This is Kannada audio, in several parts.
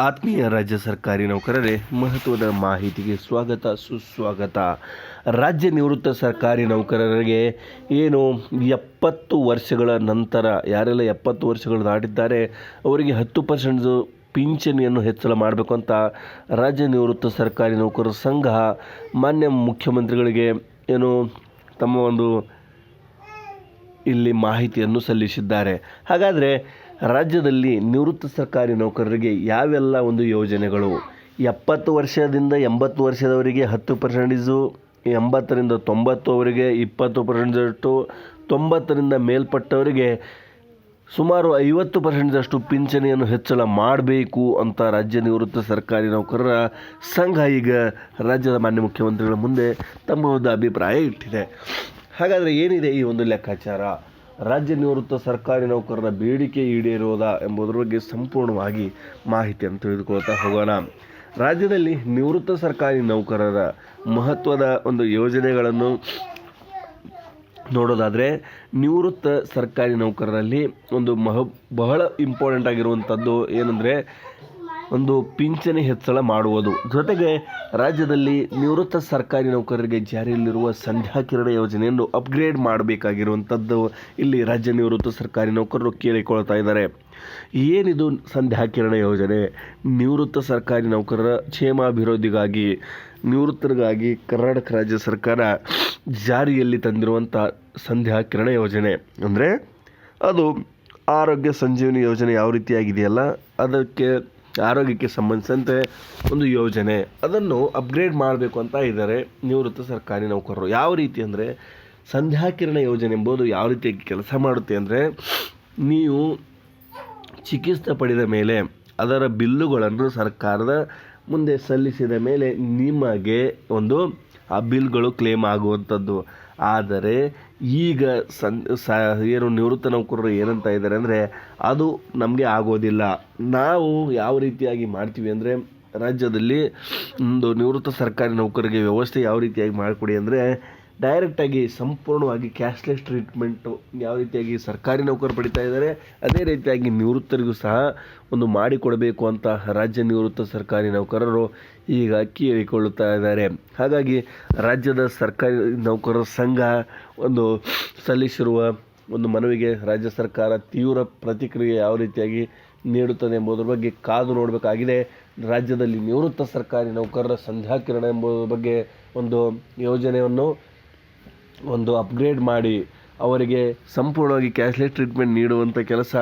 ಆತ್ಮೀಯ ರಾಜ್ಯ ಸರ್ಕಾರಿ ನೌಕರರೇ, ಮಹತ್ವದ ಮಾಹಿತಿಗೆ ಸ್ವಾಗತ, ಸುಸ್ವಾಗತ. ರಾಜ್ಯ ನಿವೃತ್ತ ಸರ್ಕಾರಿ ನೌಕರರಿಗೆ ಏನು ಎಪ್ಪತ್ತು ವರ್ಷಗಳ ನಂತರ, ಯಾರೆಲ್ಲ ಎಪ್ಪತ್ತು ವರ್ಷಗಳು ದಾಟಿದ್ದಾರೆ, ಅವರಿಗೆ ಹತ್ತು ಪರ್ಸೆಂಟ್ ಪಿಂಚಣಿಯನ್ನು ಹೆಚ್ಚಳ ಮಾಡಬೇಕು ಅಂತ ರಾಜ್ಯ ನಿವೃತ್ತ ಸರ್ಕಾರಿ ನೌಕರರ ಸಂಘ, ಮಾನ್ಯ ಮುಖ್ಯಮಂತ್ರಿಗಳಿಗೆ ಏನು ತಮ್ಮ ಒಂದು ಇಲ್ಲಿ ಮಾಹಿತಿಯನ್ನು ಸಲ್ಲಿಸಿದ್ದಾರೆ. ಹಾಗಾದರೆ ರಾಜ್ಯದಲ್ಲಿ ನಿವೃತ್ತ ಸರ್ಕಾರಿ ನೌಕರರಿಗೆ ಯಾವೆಲ್ಲ ಒಂದು ಯೋಜನೆಗಳು? ಎಪ್ಪತ್ತು ವರ್ಷದಿಂದ ಎಂಬತ್ತು ವರ್ಷದವರಿಗೆ ಹತ್ತು ಪರ್ಸೆಂಟೇಜು ಎಂಬತ್ತರಿಂದ ತೊಂಬತ್ತು ಅವರಿಗೆ ಇಪ್ಪತ್ತು ಪರ್ಸೆಂಟಷ್ಟು ತೊಂಬತ್ತರಿಂದ ಮೇಲ್ಪಟ್ಟವರಿಗೆ ಸುಮಾರು ಐವತ್ತು ಪರ್ಸೆಂಟ್ದಷ್ಟು ಪಿಂಚಣಿಯನ್ನು ಹೆಚ್ಚಳ ಮಾಡಬೇಕು ಅಂತ ರಾಜ್ಯ ನಿವೃತ್ತ ಸರ್ಕಾರಿ ನೌಕರರ ಸಂಘ ಈಗ ರಾಜ್ಯದ ಮಾನ್ಯ ಮುಖ್ಯಮಂತ್ರಿಗಳ ಮುಂದೆ ತಮ್ಮ ಒಂದು ಅಭಿಪ್ರಾಯ ಇಟ್ಟಿದೆ. ಹಾಗಾದರೆ ಏನಿದೆ ಈ ಒಂದು ಲೆಕ್ಕಾಚಾರ? ರಾಜ್ಯ ನಿವೃತ್ತ ಸರ್ಕಾರಿ ನೌಕರರ ಬೇಡಿಕೆ ಈಡೇರೋದಾ ಎಂಬುದರ ಬಗ್ಗೆ ಸಂಪೂರ್ಣವಾಗಿ ಮಾಹಿತಿಯನ್ನು ತಿಳಿದುಕೊಳ್ತಾ ಹೋಗೋಣ. ರಾಜ್ಯದಲ್ಲಿ ನಿವೃತ್ತ ಸರ್ಕಾರಿ ನೌಕರರ ಮಹತ್ವದ ಒಂದು ಯೋಜನೆಗಳನ್ನು ನೋಡೋದಾದರೆ, ನಿವೃತ್ತ ಸರ್ಕಾರಿ ನೌಕರರಲ್ಲಿ ಒಂದು ಮಹ ಬಹಳ ಇಂಪಾರ್ಟೆಂಟ್ ಆಗಿರುವಂಥದ್ದು ಏನಂದರೆ ಒಂದು ಪಿಂಚಣಿ ಹೆಚ್ಚಳ ಮಾಡುವುದು. ಜೊತೆಗೆ ರಾಜ್ಯದಲ್ಲಿ ನಿವೃತ್ತ ಸರ್ಕಾರಿ ನೌಕರರಿಗೆ ಜಾರಿಯಲ್ಲಿರುವ ಸಂಧ್ಯಾಕಿರಣ ಯೋಜನೆಯನ್ನು ಅಪ್ಗ್ರೇಡ್ ಮಾಡಬೇಕಾಗಿರುವಂಥದ್ದು ಇಲ್ಲಿ ರಾಜ್ಯ ನಿವೃತ್ತ ಸರ್ಕಾರಿ ನೌಕರರು ಕೇಳಿಕೊಳ್ತಾ ಇದ್ದಾರೆ. ಏನಿದು ಸಂಧ್ಯಾಕಿರಣ ಯೋಜನೆ? ನಿವೃತ್ತ ಸರ್ಕಾರಿ ನೌಕರರ ಕ್ಷೇಮಾಭಿವೃದ್ಧಿಗಾಗಿ, ನಿವೃತ್ತರಿಗಾಗಿ ಕರ್ನಾಟಕ ರಾಜ್ಯ ಸರ್ಕಾರ ಜಾರಿಯಲ್ಲಿ ತಂದಿರುವಂಥ ಸಂಧ್ಯಾ ಕಿರಣ ಯೋಜನೆ. ಅಂದರೆ ಅದು ಆರೋಗ್ಯ ಸಂಜೀವನಿ ಯೋಜನೆ ಯಾವ ರೀತಿಯಾಗಿದೆಯಲ್ಲ, ಅದಕ್ಕೆ ಆರೋಗ್ಯಕ್ಕೆ ಸಂಬಂಧಿಸಿದಂತೆ ಒಂದು ಯೋಜನೆ. ಅದನ್ನು ಅಪ್ಗ್ರೇಡ್ ಮಾಡಬೇಕು ಅಂತ ಇದ್ದಾರೆ ನಿವೃತ್ತ ಸರ್ಕಾರಿ ನೌಕರರು. ಯಾವ ರೀತಿ ಅಂದರೆ ಸಂಧ್ಯಾಕಿರಣ ಯೋಜನೆ ಎಂಬುದು ಯಾವ ರೀತಿಯಾಗಿ ಕೆಲಸ ಮಾಡುತ್ತೆ ಅಂದರೆ ನೀವು ಚಿಕಿತ್ಸೆ ಪಡೆದ ಮೇಲೆ ಅದರ ಬಿಲ್ಲುಗಳನ್ನು ಸರ್ಕಾರದ ಮುಂದೆ ಸಲ್ಲಿಸಿದ ಮೇಲೆ ನಿಮಗೆ ಒಂದು ಆ ಬಿಲ್ಗಳು ಕ್ಲೇಮ್ ಆಗುವಂಥದ್ದು. ಆದರೆ ಈಗ ಸನ್ ಸ, ಏನು ನಿವೃತ್ತ ನೌಕರರು ಏನಂತ ಇದ್ದಾರೆ ಅಂದರೆ ಅದು ನಮಗೆ ಆಗೋದಿಲ್ಲ. ನಾವು ಯಾವ ರೀತಿಯಾಗಿ ಮಾಡ್ತೀವಿ ಅಂದರೆ ರಾಜ್ಯದಲ್ಲಿ ಒಂದು ನಿವೃತ್ತ ಸರ್ಕಾರಿ ನೌಕರರಿಗೆ ವ್ಯವಸ್ಥೆ ಯಾವ ರೀತಿಯಾಗಿ ಮಾಡಿಕೊಡಿ ಅಂದರೆ ಡೈರೆಕ್ಟಾಗಿ ಸಂಪೂರ್ಣವಾಗಿ ಕ್ಯಾಶ್ಲೆಸ್ ಟ್ರೀಟ್ಮೆಂಟು ಯಾವ ರೀತಿಯಾಗಿ ಸರ್ಕಾರಿ ನೌಕರು ಪಡಿತಾ ಇದ್ದಾರೆ, ಅದೇ ರೀತಿಯಾಗಿ ನಿವೃತ್ತರಿಗೂ ಸಹ ಒಂದು ಮಾಡಿಕೊಡಬೇಕು ಅಂತ ರಾಜ್ಯ ನಿವೃತ್ತ ಸರ್ಕಾರಿ ನೌಕರರು ಈಗ ಕೇಳಿಕೊಳ್ಳುತ್ತಾ ಇದ್ದಾರೆ. ಹಾಗಾಗಿ ರಾಜ್ಯದ ಸರ್ಕಾರಿ ನೌಕರರ ಸಂಘ ಒಂದು ಸಲ್ಲಿಸಿರುವ ಒಂದು ಮನವಿಗೆ ರಾಜ್ಯ ಸರ್ಕಾರ ತೀವ್ರ ಪ್ರತಿಕ್ರಿಯೆ ಯಾವ ರೀತಿಯಾಗಿ ನೀಡುತ್ತದೆ ಎಂಬುದರ ಬಗ್ಗೆ ಕಾದು ನೋಡಬೇಕಾಗಿದೆ. ರಾಜ್ಯದಲ್ಲಿ ನಿವೃತ್ತ ಸರ್ಕಾರಿ ನೌಕರರ ಸಂಧ್ಯಾಕಿರಣ ಎಂಬುದರ ಬಗ್ಗೆ ಒಂದು ಯೋಜನೆಯನ್ನು ಒಂದು ಅಪ್ಗ್ರೇಡ್ ಮಾಡಿ ಅವರಿಗೆ ಸಂಪೂರ್ಣವಾಗಿ ಕ್ಯಾಶ್ಲೆಸ್ ಟ್ರೀಟ್ಮೆಂಟ್ ನೀಡುವಂಥ ಕೆಲಸ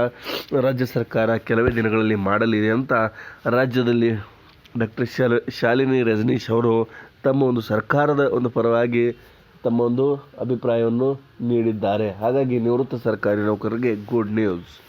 ರಾಜ್ಯ ಸರ್ಕಾರ ಕೆಲವೇ ದಿನಗಳಲ್ಲಿ ಮಾಡಲಿದೆ ಅಂತ ರಾಜ್ಯದಲ್ಲಿ ಡಾಕ್ಟರ್ ಶಾಲ, ಶಾಲಿನಿ ರಜನೀಶ್ ಅವರು ತಮ್ಮ ಒಂದು ಸರ್ಕಾರದ ಒಂದು ಪರವಾಗಿ ತಮ್ಮ ಒಂದು ಅಭಿಪ್ರಾಯವನ್ನು ನೀಡಿದ್ದಾರೆ. ಹಾಗಾಗಿ ನಿವೃತ್ತ ಸರ್ಕಾರಿ ನೌಕರರಿಗೆ ಗುಡ್ ನ್ಯೂಸ್